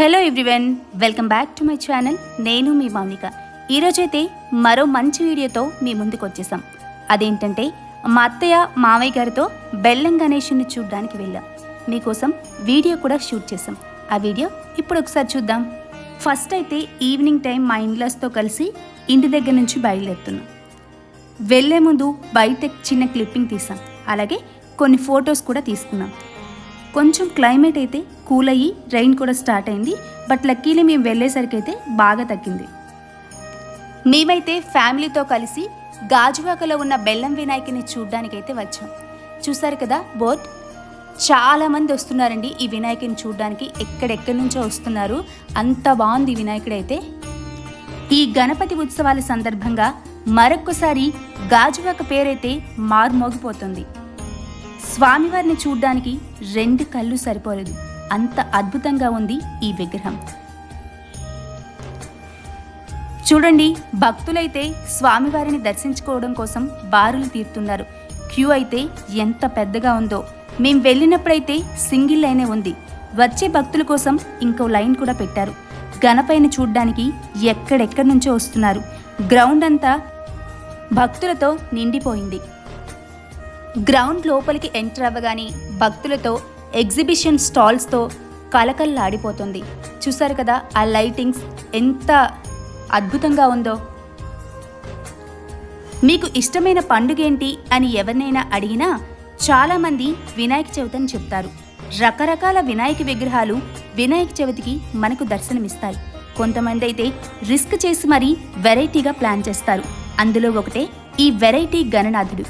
Hello everyone welcome back to my channel నేను మీ మౌనిక. ఈరోజైతే మరో మంచి వీడియోతో మీ ముందుకు వచ్చేసాం. అదేంటంటే మా అత్తయ్య మావయ్య గారితో బెల్లం గణేషుని చూడడానికి వెళ్ళాం. మీకోసం వీడియో కూడా షూట్ చేసాం. ఆ వీడియో ఇప్పుడు ఒకసారి చూద్దాం. ఫస్ట్ అయితే ఈవినింగ్ టైం మా ఇన్లాస్తో కలిసి ఇంటి దగ్గర నుంచి బయలుదేరుతున్నాం. వెళ్ళే ముందు బయట చిన్న క్లిప్పింగ్ తీసాం. అలాగే కొన్ని ఫొటోస్ కూడా తీసుకున్నాం. కొంచెం క్లైమేట్ అయితే కూల్ అయ్యి రైన్ కూడా స్టార్ట్ అయింది. బట్ లక్కీలీ మేము వెళ్ళేసరికి అయితే బాగా తగ్గింది. మేమైతే ఫ్యామిలీతో కలిసి గాజువాకలో ఉన్న బెల్లం వినాయకుని చూడ్డానికైతే వచ్చాం. చూసారు కదా బోట్? చాలామంది వస్తున్నారండి ఈ వినాయకుని చూడ్డానికి. ఎక్కడెక్కడి నుంచో వస్తున్నారు. అంత బాగుంది వినాయకుడైతే. ఈ గణపతి ఉత్సవాల సందర్భంగా మరొక్కసారి గాజువాక పేరైతే మారుమోగిపోతుంది. స్వామివారిని చూడ్డానికి రెండు కళ్ళు సరిపోలేదు. అంత అద్భుతంగా ఉంది ఈ విగ్రహం. చూడండి భక్తులైతే స్వామివారిని దర్శించుకోవడం కోసం బారులు తీరుతున్నారు. క్యూ అయితే ఎంత పెద్దగా ఉందో. మేం వెళ్ళినప్పుడైతే సింగిల్ లైనే ఉంది. వచ్చే భక్తుల కోసం ఇంకో లైన్ కూడా పెట్టారు. గణపైన చూడ్డానికి ఎక్కడెక్కడి నుంచో వస్తున్నారు. గ్రౌండ్ అంతా భక్తులతో నిండిపోయింది. గ్రౌండ్ లోపలికి ఎంటర్ అవ్వగానే భక్తులతో ఎగ్జిబిషన్ స్టాల్స్తో కలకల్లాడిపోతుంది చూసారు కదా ఆ లైటింగ్స్ ఎంత అద్భుతంగా ఉందో. మీకు ఇష్టమైన పండుగ ఏంటి అని ఎవరినైనా అడిగినా చాలామంది వినాయక చవితి అని చెప్తారు. రకరకాల వినాయక విగ్రహాలు వినాయక చవితికి మనకు దర్శనమిస్తాయి. కొంతమంది అయితే రిస్క్ చేసి మరీ వెరైటీగా ప్లాన్ చేస్తారు. అందులో ఒకటే ఈ వెరైటీ గణనాథుడు.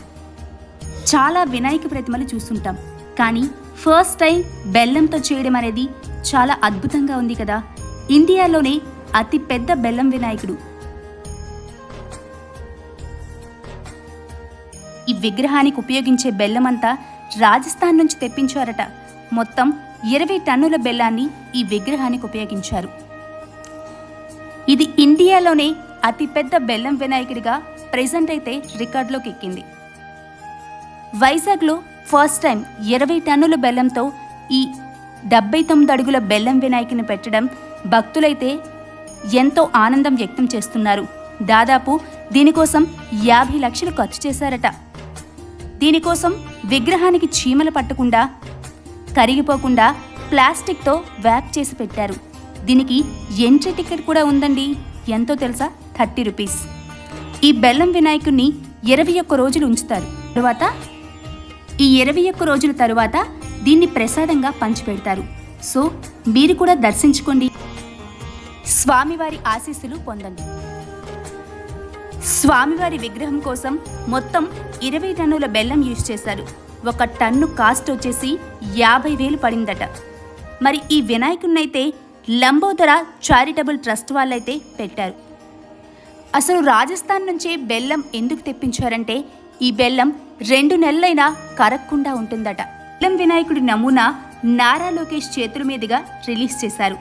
చాలా వినాయక ప్రతిమలు చూస్తుంటాం. కానీ ఫస్ట్ టైం బెల్లంతో చేయడం అనేది చాలా అద్భుతంగా ఉంది కదా. ఇండియాలోనే అతి పెద్ద బెల్లం వినాయకుడు. ఈ విగ్రహానికి ఉపయోగించే బెల్లం అంతా రాజస్థాన్ నుంచి తెప్పించారట. మొత్తం ఇరవై టన్నుల బెల్లాన్ని ఈ విగ్రహానికి ఉపయోగించారు. ఇది ఇండియాలోనే అతిపెద్ద బెల్లం వినాయకుడిగా ప్రెజెంట్ అయితే రికార్డులోకి ఎక్కింది. వైజాగ్లో ఫస్ట్ టైం ఇరవై టన్నుల బెల్లంతో ఈ డెబ్బై తొమ్మిది అడుగుల బెల్లం వినాయకుని పెట్టడం భక్తులైతే ఎంతో ఆనందం వ్యక్తం చేస్తున్నారు. దాదాపు దీనికోసం యాభై లక్షలు ఖర్చు చేశారట. దీనికోసం విగ్రహానికి చీమలు పట్టకుండా కరిగిపోకుండా ప్లాస్టిక్తో వ్యాప్ చేసి పెట్టారు. దీనికి ఎంట్రీ టికెట్ కూడా ఉందండి. ఎంతో తెలుసా? Thirty rupees. ఈ బెల్లం వినాయకుడిని ఇరవై ఒక్క రోజులు ఉంచుతారు. తర్వాత ఈ ఇరవై ఒక్క రోజుల తరువాత దీన్ని ప్రసాదంగా పంచిపెడతారు. సో మీరు కూడా దర్శించుకోండి. స్వామివారి ఆశీస్సులు పొందండి. స్వామివారి విగ్రహం కోసం మొత్తం ఇరవై టన్నుల బెల్లం యూజ్ చేశారు. ఒక టన్ను కాస్ట్ వచ్చేసి యాభై వేలు పడిందట. మరి ఈ వినాయకుడినైతే లంబోదర చారిటబుల్ ట్రస్ట్ వాళ్ళైతే పెట్టారు. అసలు రాజస్థాన్ నుంచే బెల్లం ఎందుకు తెప్పించారంటే ఈ బెల్లం రెండు నెలలైనా కరక్కుండా ఉంటుందట. బెల్లం వినాయకుడి నమూనా నారా లోకేష్ చేతుల మీదుగా రిలీజ్ చేశారు.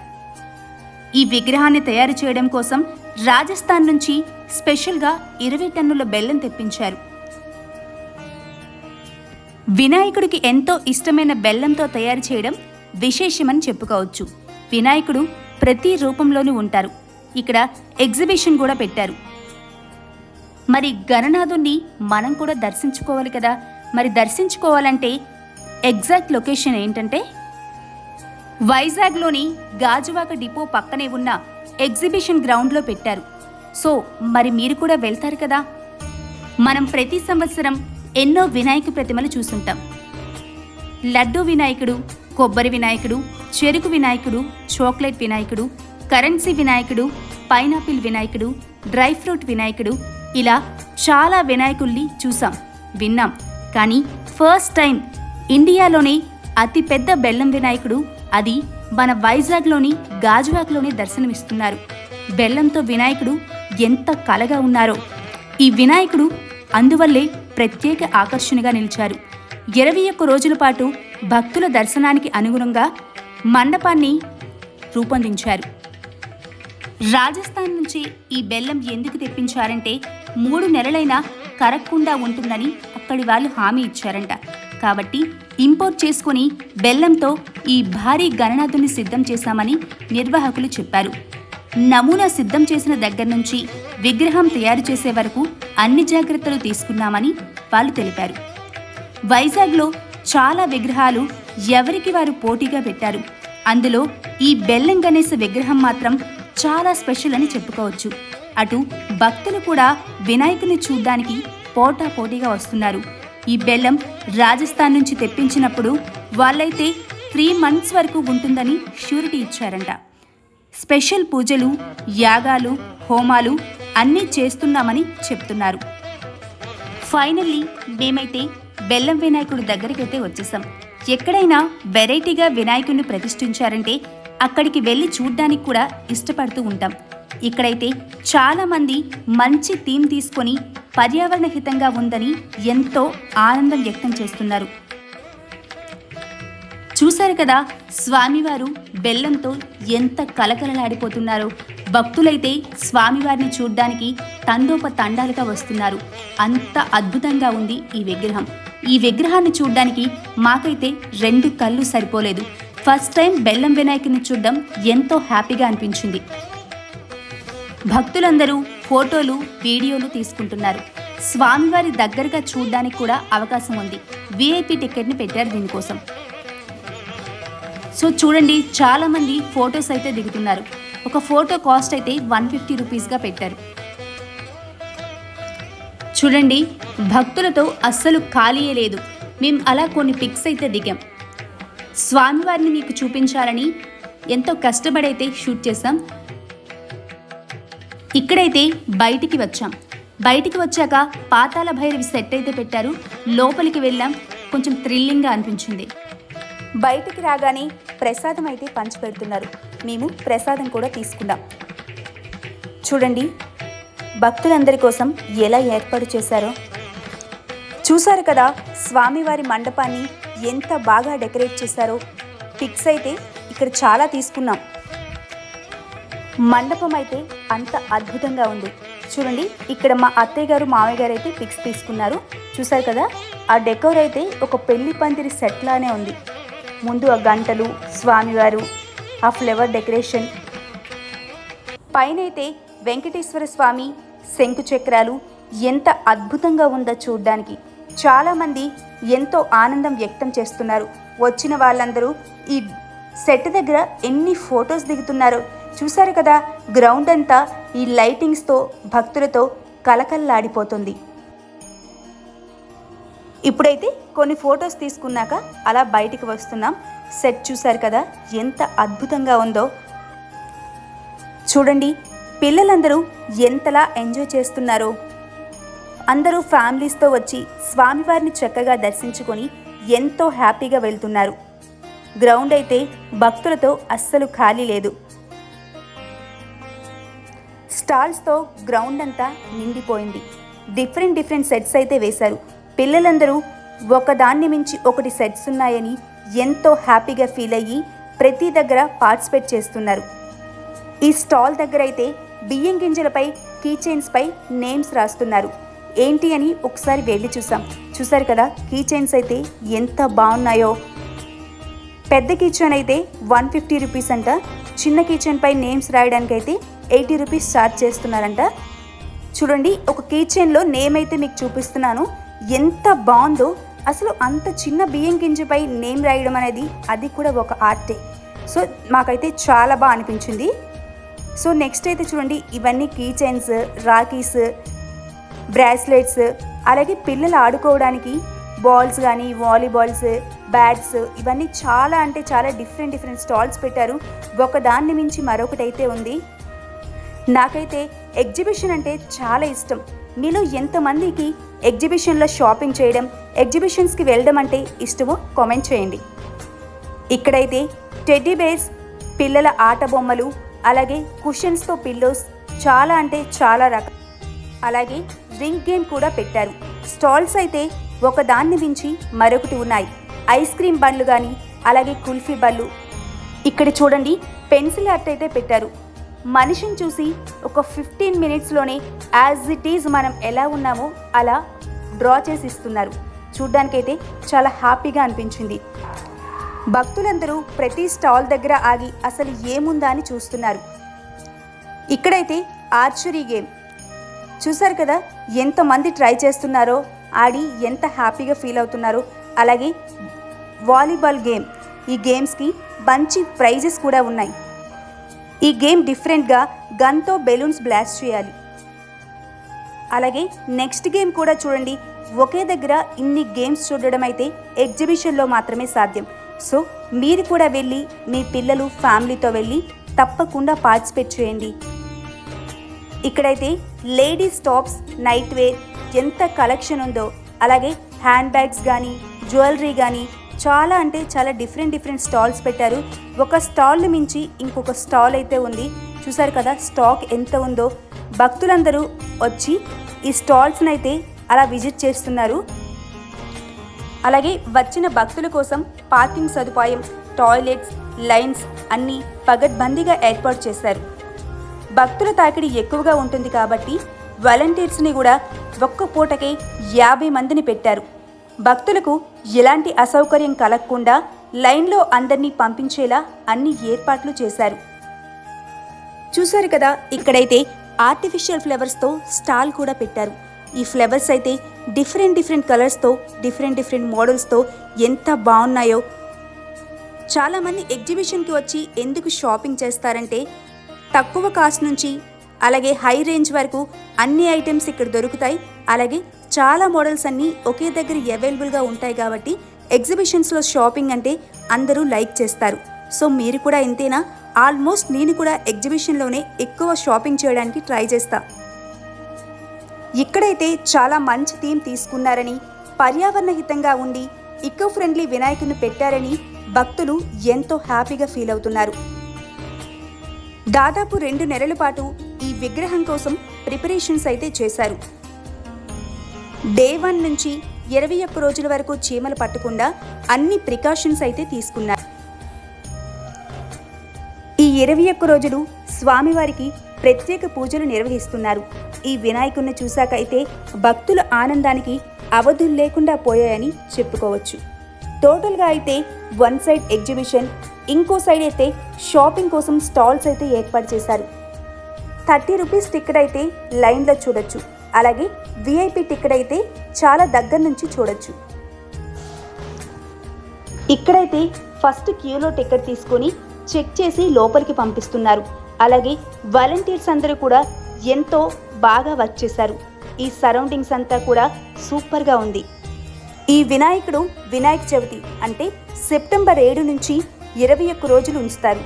ఈ విగ్రహాన్ని తయారు చేయడం కోసం రాజస్థాన్ నుంచి స్పెషల్గా ఇరవై టన్నుల బెల్లం తెప్పించారు. వినాయకుడికి ఎంతో ఇష్టమైన బెల్లంతో తయారు చేయడం విశేషమని చెప్పుకోవచ్చు. వినాయకుడు ప్రతి రూపంలోనూ ఉంటారు. ఇక్కడ ఎగ్జిబిషన్ కూడా పెట్టారు. మరి గణనాథుణ్ణి మనం కూడా దర్శించుకోవాలి కదా. మరి దర్శించుకోవాలంటే ఎగ్జాక్ట్ లొకేషన్ ఏంటంటే? వైజాగ్లోని గాజువాక డిపో పక్కనే ఉన్న ఎగ్జిబిషన్ గ్రౌండ్లో పెట్టారు. సో మరి మీరు కూడా వెళ్తారు కదా? మనం ప్రతి సంవత్సరం ఎన్నో వినాయక ప్రతిమలు చూసుంటాం. లడ్డు వినాయకుడు కొబ్బరి వినాయకుడు చెరుకు వినాయకుడు చాక్లెట్ వినాయకుడు కరెన్సీ వినాయకుడు పైనాపిల్ వినాయకుడు డ్రై ఫ్రూట్ వినాయకుడు ఇలా చాలా వినాయకుల్ని చూసాం విన్నాం. కానీ ఫస్ట్ టైం ఇండియాలోనే అతిపెద్ద బెల్లం వినాయకుడు అది మన వైజాగ్లోని గాజువాక్లోనే దర్శనమిస్తున్నారు. బెల్లంతో వినాయకుడు ఎంత కలగా ఉన్నారో. ఈ వినాయకుడు అందువల్లే ప్రత్యేక ఆకర్షణగా నిలిచారు. ఇరవై ఒక్క రోజుల పాటు భక్తుల దర్శనానికి అనుగుణంగా మండపాన్ని రూపొందించారు. రాజస్థాన్ నుంచి ఈ బెల్లం ఎందుకు తెప్పించారంటే మూడు నెలలైనా కరక్కుండా ఉంటుందని అక్కడి వాళ్ళు హామీ ఇచ్చారంట. కాబట్టి ఇంపోర్ట్ చేసుకుని బెల్లంతో ఈ భారీ గణనాథుని సిద్ధం చేశామని నిర్వాహకులు చెప్పారు. నమూనా సిద్ధం చేసిన దగ్గర నుంచి విగ్రహం తయారు చేసే వరకు అన్ని జాగ్రత్తలు తీసుకున్నామని వాళ్ళు తెలిపారు. వైజాగ్లో చాలా విగ్రహాలు ఎవరికి వారు పోటీగా పెట్టారు. అందులో ఈ బెల్లం గణేశ విగ్రహం మాత్రం చాలా స్పెషల్ అని చెప్పుకోవచ్చు. అటు భక్తులు కూడా వినాయకుని చూడ్డానికి పోటా పోటీగా వస్తున్నారు. ఈ బెల్లం రాజస్థాన్ నుంచి తెప్పించినప్పుడు వాళ్ళైతే త్రీ మంత్స్ వరకు ఉంటుందని షూరిటీ ఇచ్చారంట. స్పెషల్ పూజలు యాగాలు హోమాలు అన్నీ చేస్తున్నామని చెప్తున్నారు. ఫైనల్లీ మేమైతే బెల్లం వినాయకుడి దగ్గరికైతే వచ్చేసాం. ఎక్కడైనా వెరైటీగా వినాయకుడిని ప్రతిష్ఠించారంటే అక్కడికి వెళ్ళి చూడ్డానికి కూడా ఇష్టపడుతూ ఉంటాం. ఇక్కడైతే చాలామంది మంచి థీమ్ తీసుకొని పర్యావరణ హితంగా ఉందని ఎంతో ఆనందం వ్యక్తం చేస్తున్నారు. చూశారు కదా స్వామివారు బెల్లంతో ఎంత కలకలలాడిపోతున్నారో. భక్తులైతే స్వామివారిని చూడ్డానికి తండోప తండాలుగా వస్తున్నారు. అంత అద్భుతంగా ఉంది ఈ విగ్రహం. ఈ విగ్రహాన్ని చూడ్డానికి మాకైతే రెండు కళ్ళు సరిపోలేదు. ఫస్ట్ టైం బెల్లం వినాయకుని చూడడం ఎంతో హ్యాపీగా అనిపించింది. భక్తులందరూ ఫోటోలు వీడియోలు తీసుకుంటున్నారు. స్వామివారి దగ్గరగా చూడడానికి కూడా అవకాశం ఉంది. విఐపి టికెట్ని పెట్టారు దీనికోసం. సో చూడండి చాలామంది ఫొటోస్ అయితే దిగుతున్నారు. ఒక ఫోటో కాస్ట్ అయితే వన్ ఫిఫ్టీ రూపీస్గా పెట్టారు. చూడండి భక్తులతో అస్సలు ఖాళీయే లేదు. మేము అలా కొన్ని పిక్స్ అయితే దిగాం. స్వామివారిని మీకు చూపించాలని ఎంతో కష్టపడైతే షూట్ చేసాం ఇక్కడైతే బయటికి వచ్చాం. బయటికి వచ్చాక పాతాల భైరవి సెట్ అయితే పెట్టారు. లోపలికి వెళ్ళాం. కొంచెం థ్రిల్లింగ్గా అనిపించింది. బయటికి రాగానే ప్రసాదం అయితే పంచిపెడుతున్నారు. మేము ప్రసాదం కూడా తీసుకున్నాం చూడండి భక్తులందరి కోసం ఎలా ఏర్పాటు చేశారో. చూశారు కదా స్వామివారి మండపాన్ని ఎంత బాగా డెకరేట్ చేశారో. పిక్స్ అయితే ఇక్కడ చాలా తీసుకున్నాం. మండపం అయితే అంత అద్భుతంగా ఉంది. చూడండి ఇక్కడ మా అత్తయ్య గారు మామయ్య గారు అయితే పిక్స్ తీసుకున్నారు. చూశారు కదా ఆ డెకోర్ అయితే ఒక పెళ్ళి పందిరి సెట్ లానే ఉంది. ముందు ఆ గంటలు స్వామివారు ఆ ఫ్లవర్ డెకరేషన్. పైన అయితే వెంకటేశ్వర స్వామి శంకు చక్రాలు ఎంత అద్భుతంగా ఉందో చూడ్డానికి. చాలామంది ఎంతో ఆనందం వ్యక్తం చేస్తున్నారు. వచ్చిన వాళ్ళందరూ ఈ సెట్ దగ్గర ఎన్ని ఫొటోస్ దిగుతున్నారో? చూశారు కదా గ్రౌండ్ అంతా ఈ లైటింగ్స్తో భక్తులతో కలకల్లాడిపోతుంది ఇప్పుడైతే కొన్ని ఫొటోస్ తీసుకున్నాక అలా బయటికి వస్తున్నాం. సెట్ చూశారు కదా ఎంత అద్భుతంగా ఉందో. చూడండి పిల్లలందరూ ఎంతలా ఎంజాయ్ చేస్తున్నారో. అందరూ ఫ్యామిలీస్తో వచ్చి స్వామివారిని చక్కగా దర్శించుకొని ఎంతో హ్యాపీగా వెళ్తున్నారు. గ్రౌండ్ అయితే భక్తులతో అస్సలు ఖాళీ లేదు. స్టాల్స్తో గ్రౌండ్ అంతా నిండిపోయింది. డిఫరెంట్ డిఫరెంట్ సెట్స్ అయితే వేశారు. పిల్లలందరూ ఒకదాన్ని మించి ఒకటి సెట్స్ ఉన్నాయని ఎంతో హ్యాపీగా ఫీల్ అయ్యి ప్రతి దగ్గర పార్టిసిపేట్ చేస్తున్నారు. ఈ స్టాల్ దగ్గర అయితే బియ్యం గింజలపై కీచైన్స్పై నేమ్స్ రాస్తున్నారు. ఏంటి అని ఒకసారి వెళ్ళి చూసాం. చూసారు కదా కీ చైన్స్ అయితే ఎంత బాగున్నాయో. పెద్ద కిచెన్ అయితే వన్ ఫిఫ్టీ రూపీస్ అంట. చిన్న కిచెన్ పై నేమ్స్ రాయడానికి అయితే ఎయిటీ రూపీస్ ఛార్జ్ చేస్తున్నారంట. చూడండి ఒక కిచెన్లో నేమ్ అయితే మీకు చూపిస్తున్నాను. ఎంత బాగుందో అసలు అంత చిన్న బియ్యం గింజపై నేమ్ రాయడం అనేది అది కూడా ఒక ఆర్టే సో మాకైతే చాలా బాగా అనిపించింది. సో నెక్స్ట్ అయితే చూడండి ఇవన్నీ కీ చైన్స్ రాకీస్ బ్రాస్లెట్స్ అలాగే పిల్లలు ఆడుకోవడానికి బాల్స్ కానీ వాలీబాల్స్ బ్యాట్స్ ఇవన్నీ చాలా అంటే చాలా డిఫరెంట్ డిఫరెంట్ స్టాల్స్ పెట్టారు. ఒకదాన్ని మించి మరొకటైతే ఉంది. నాకైతే ఎగ్జిబిషన్ అంటే చాలా ఇష్టం. మీలో ఎంతమందికి ఎగ్జిబిషన్లో షాపింగ్ చేయడం ఎగ్జిబిషన్స్కి వెళ్ళడం అంటే ఇష్టమో కామెంట్ చేయండి. ఇక్కడైతే టెడ్డీ బేర్స్ పిల్లల ఆట బొమ్మలు అలాగే కుషన్స్తో పిల్లోస్ చాలా అంటే చాలా రకాల అలాగే రింగ్ గేమ్ కూడా పెట్టారు. స్టాల్స్ అయితే ఒకదాన్ని మించి మరొకటి ఉన్నాయి. ఐస్ క్రీమ్ బండ్లు కానీ అలాగే కుల్ఫీ బండ్లు. ఇక్కడ చూడండి పెన్సిల్ ఆర్ట్ అయితే పెట్టారు. మనిషిని చూసి ఒక ఫిఫ్టీన్ మినిట్స్లోనే యాజ్ ఇట్ ఈజ్ మనం ఎలా ఉన్నామో అలా డ్రా చేసి ఇస్తున్నారు. చూడ్డానికైతే చాలా హ్యాపీగా అనిపించింది. భక్తులందరూ ప్రతి స్టాల్ దగ్గర ఆగి అసలు ఏముందా అని చూస్తున్నారు. ఇక్కడైతే ఆర్చరీ గేమ్. చూశారు కదా ఎంతమంది ట్రై చేస్తున్నారో ఆడి ఎంత హ్యాపీగా ఫీల్ అవుతున్నారో. అలాగే వాలీబాల్ గేమ్ ఈ గేమ్స్కి మంచి ప్రైజెస్ కూడా ఉన్నాయి. ఈ గేమ్ డిఫరెంట్గా గన్తో బెలూన్స్ బ్లాస్ట్ చేయాలి. అలాగే నెక్స్ట్ గేమ్ కూడా చూడండి ఒకే దగ్గర ఇన్ని గేమ్స్ చూడడం అయితే ఎగ్జిబిషన్లో మాత్రమే సాధ్యం. సో మీరు కూడా వెళ్ళి మీ పిల్లలు ఫ్యామిలీతో వెళ్ళి తప్పకుండా పార్టిసిపేట్ చేయండి. ఇక్కడైతే లేడీస్ టాప్స్ నైట్ వేర్ ఎంత కలెక్షన్ ఉందో అలాగే హ్యాండ్ బ్యాగ్స్ కానీ జ్యువెలరీ కానీ చాలా అంటే చాలా డిఫరెంట్ డిఫరెంట్ స్టాల్స్ పెట్టారు. ఒక స్టాల్ మించి ఇంకొక స్టాల్ అయితే ఉంది. చూసారు కదా స్టాక్ ఎంత ఉందో. భక్తులందరూ వచ్చి ఈ స్టాల్స్ని అయితే అలా విజిట్ చేస్తున్నారు. అలాగే వచ్చిన భక్తుల కోసం పార్కింగ్ సదుపాయం టాయిలెట్స్ లైన్స్ అన్నీ పగడ్బందీగా ఏర్పాటు చేశారు. భక్తుల తాకిడి ఎక్కువగా ఉంటుంది కాబట్టి వాలంటీర్స్ని కూడా ఒక్క పూటకే యాభై మందిని పెట్టారు. భక్తులకు ఎలాంటి అసౌకర్యం కలగకుండా లైన్లో అందరినీ పంపించేలా అన్ని ఏర్పాట్లు చేశారు. చూశారు కదా ఇక్కడైతే ఆర్టిఫిషియల్ ఫ్లవర్స్తో స్టాల్ కూడా పెట్టారు. ఈ ఫ్లవర్స్ అయితే డిఫరెంట్ డిఫరెంట్ కలర్స్తో డిఫరెంట్ డిఫరెంట్ మోడల్స్తో ఎంత బాగున్నాయో. చాలామంది ఎగ్జిబిషన్కి వచ్చి ఎందుకు షాపింగ్ చేస్తారంటే తక్కువ కాస్ట్ నుంచి అలాగే హై రేంజ్ వరకు అన్ని ఐటమ్స్ ఇక్కడ దొరుకుతాయి. అలాగే చాలా మోడల్స్ అన్నీ ఒకే దగ్గర అవైలబుల్గా ఉంటాయి కాబట్టి ఎగ్జిబిషన్స్లో షాపింగ్ అంటే అందరూ లైక్ చేస్తారు. సో మీరు కూడా ఇంతేనా? ఆల్మోస్ట్ నేను కూడా ఎగ్జిబిషన్లోనే ఎక్కువ షాపింగ్ చేయడానికి ట్రై చేస్తా. ఇక్కడైతే చాలా మంచి థీమ్ తీసుకున్నారని పర్యావరణ హితంగా ఉండి ఇకో ఫ్రెండ్లీ వినాయకుని పెట్టారని భక్తులు ఎంతో హ్యాపీగా ఫీల్ అవుతున్నారు. దాదాపు రెండు నెలల పాటు ఈ విగ్రహం కోసం ప్రిపరేషన్స్ అయితే చేశారు. డే వన్ నుంచి ఇరవై ఒక్క రోజుల వరకు చీమలు పట్టకుండా అన్ని ప్రికాషన్స్ అయితే తీసుకున్నారు. ఈ ఇరవై ఒక్క రోజులు స్వామివారికి ప్రత్యేక పూజలు నిర్వహిస్తున్నారు. ఈ వినాయకుడిని చూశాకైతే భక్తుల ఆనందానికి అవధులు లేకుండా పోయాయని చెప్పుకోవచ్చు. టోటల్గా అయితే వన్ సైడ్ ఎగ్జిబిషన్ ఇంకో సైడ్ అయితే షాపింగ్ కోసం స్టాల్స్ అయితే ఏర్పాటు చేశారు. థర్టీ రూపీస్ టికెట్ అయితే లైన్లో చూడొచ్చు. అలాగే విఐపి టికెట్ అయితే చాలా దగ్గర నుంచి చూడొచ్చు. ఇక్కడైతే ఫస్ట్ క్యూలో టికెట్ తీసుకొని చెక్ చేసి లోపలికి పంపిస్తున్నారు. అలాగే వాలంటీర్స్ అందరూ కూడా ఎంతో బాగా వర్క్ చేశారు. ఈ సరౌండింగ్స్ అంతా కూడా సూపర్గా ఉంది. ఈ వినాయకుడు వినాయక చవితి అంటే సెప్టెంబర్ ఏడు నుంచి ఇరవై ఒక్క రోజులు ఉంచుతారు.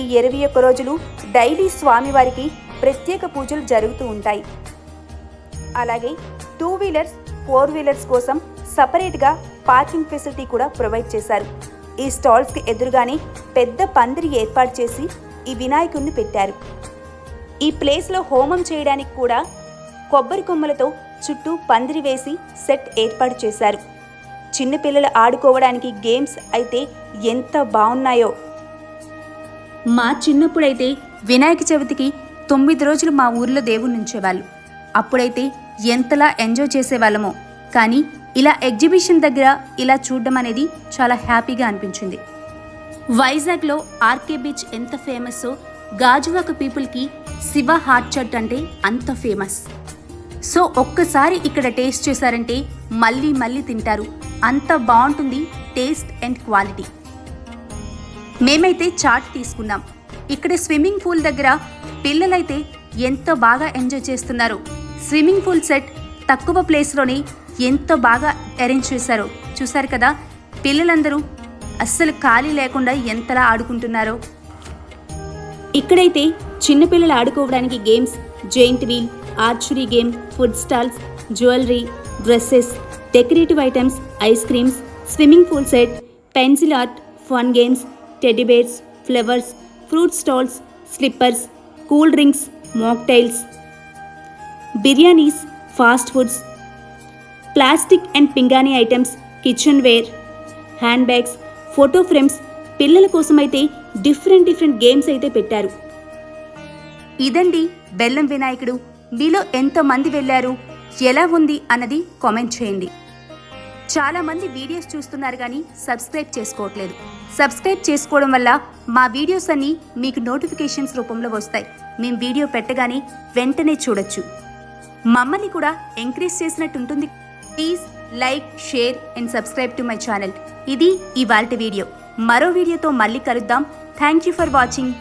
ఈ ఇరవై ఒక్క రోజులు డైలీ స్వామివారికి ప్రత్యేక పూజలు జరుగుతూ ఉంటాయి. అలాగే టూ వీలర్స్ ఫోర్ వీలర్స్ కోసం సపరేట్గా పార్కింగ్ ఫెసిలిటీ కూడా ప్రొవైడ్ చేశారు. ఈ స్టాల్స్కి ఎదురుగానే పెద్ద పందిరి ఏర్పాటు చేసి ఈ వినాయకుడిని పెట్టారు. ఈ ప్లేస్లో హోమం చేయడానికి కూడా కొబ్బరి కొమ్మలతో చుట్టూ పందిరి వేసి సెట్ ఏర్పాటు చేశారు. చిన్నపిల్లలు ఆడుకోవడానికి గేమ్స్ అయితే ఎంత బాగున్నాయో. మా చిన్నప్పుడైతే వినాయక చవితికి తొమ్మిది రోజులు మా ఊర్లో దేవుని ఉంచేవాళ్ళు. అప్పుడైతే ఎంతలా ఎంజాయ్ చేసేవాళ్ళమో. కానీ ఇలా ఎగ్జిబిషన్ దగ్గర ఇలా చూడడం అనేది చాలా హ్యాపీగా అనిపించింది. వైజాగ్లో ఆర్కే బీచ్ ఎంత ఫేమస్సో గాజువాక పీపుల్కి శివ హార్ట్ చట్ అంటే అంత ఫేమస్. సో ఒక్కసారి ఇక్కడ టేస్ట్ చేశారంటే మళ్ళీ మళ్ళీ తింటారు. అంత బాగుంటుంది టేస్ట్ అండ్ క్వాలిటీ. మేమైతే చాట్ తీసుకున్నాం. ఇక్కడ స్విమ్మింగ్ పూల్ దగ్గర పిల్లలైతే ఎంత బాగా ఎంజాయ్ చేస్తున్నారు. స్విమ్మింగ్ పూల్ సెట్ తక్కువ ప్లేస్లోనే ఎంత బాగా అరేంజ్ చేశారో. చూశారు కదా? పిల్లలందరూ అస్సలు ఖాళీ లేకుండా ఎంతలా ఆడుకుంటున్నారో. ఇక్కడైతే చిన్నపిల్లలు ఆడుకోవడానికి games giant wheel archery game food stalls jewellery dresses decorative items ice creams swimming pool set pencil art fun games teddy bears flowers fruit stalls slippers cool drinks mocktails biryanis fast foods. Plastic and పింగాణీ items kitchen wear. Hand bags photo frames. పిల్లల కోసమైతే different different games అయితే పెట్టారు. ఇదండి బెల్లం వినాయకుడు. మీలో ఎంతమంది వెళ్ళారు. ఎలా ఉంది అన్నది కామెంట్ చేయండి. చాలా మంది వీడియోస్ చూస్తున్నారు కానీ సబ్స్క్రైబ్ చేసుకోవట్లేదు. సబ్స్క్రైబ్ చేసుకోవడం వల్ల మా వీడియోస్ అన్నీ మీకు నోటిఫికేషన్స్ రూపంలో వస్తాయి. మేము వీడియో పెట్టగానే వెంటనే చూడొచ్చు. మమ్మల్ని కూడా ఎంకరేజ్ చేసినట్టు ఉంటుంది. Please like share and subscribe to my channel. ఇది ఇవాల్టి వీడియో. మరో వీడియోతో మళ్ళీ కలుద్దాం. Thank you for watching.